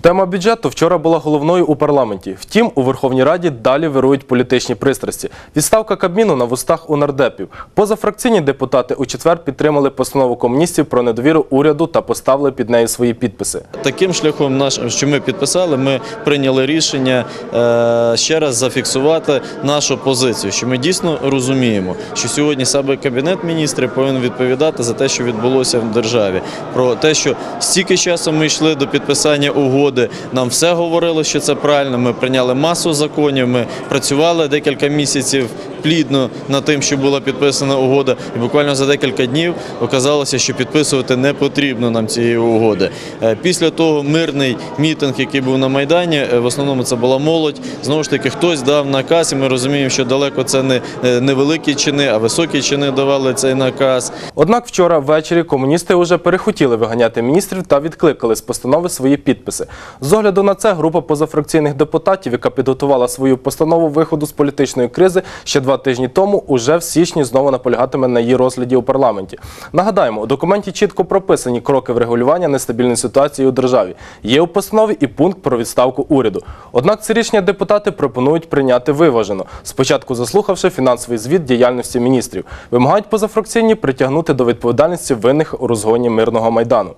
Тема бюджету вчора була головною у парламенті. Втім, у Верховній Раді далі вирують політичні пристрасті. Відставка Кабміну на вустах у нардепів. Позафракційні депутати у четвер підтримали постанову комуністів про недовіру уряду та поставили під нею свої підписи. Таким шляхом, наш, що ми підписали, ми прийняли рішення е, ще раз зафіксувати нашу позицію, що ми дійсно розуміємо, що сьогодні саме кабінет міністрів повинен відповідати за те, що відбулося в державі. Про те, що стільки часу ми йшли до підписання угоди, нам все говорили, що це правильно. Ми прийняли масу законів. Ми працювали декілька місяців плідно над тим, що була підписана угода, і буквально за декілька днів оказалося, що підписувати не потрібно нам цієї угоди. Е, Після того мирний мітинг, який був на майдані, е, в основному це була молодь. Знову ж таки, хтось дав наказ, і ми розуміємо, що далеко це не е, невеликі чини, а високі чини давали цей наказ. Однак вчора ввечері комуністи вже перехотіли виганяти міністрів та відкликали з постанови свої підписи. З огляду на це група позафракційних депутатів, яка підготувала свою постанову виходу з політичної кризи ще два тижні тому, уже в січні знову наполягатиме на її розгляді у парламенті. Нагадаємо, у документі чітко прописані кроки врегулювання нестабільної ситуації у державі. Є у постанові і пункт про відставку уряду. Однак це рішення депутати пропонують прийняти виважено. Спочатку заслухавши фінансовий звіт діяльності міністрів, вимагають позафракційні притягнути до відповідальності винних у розгоні мирного майдану.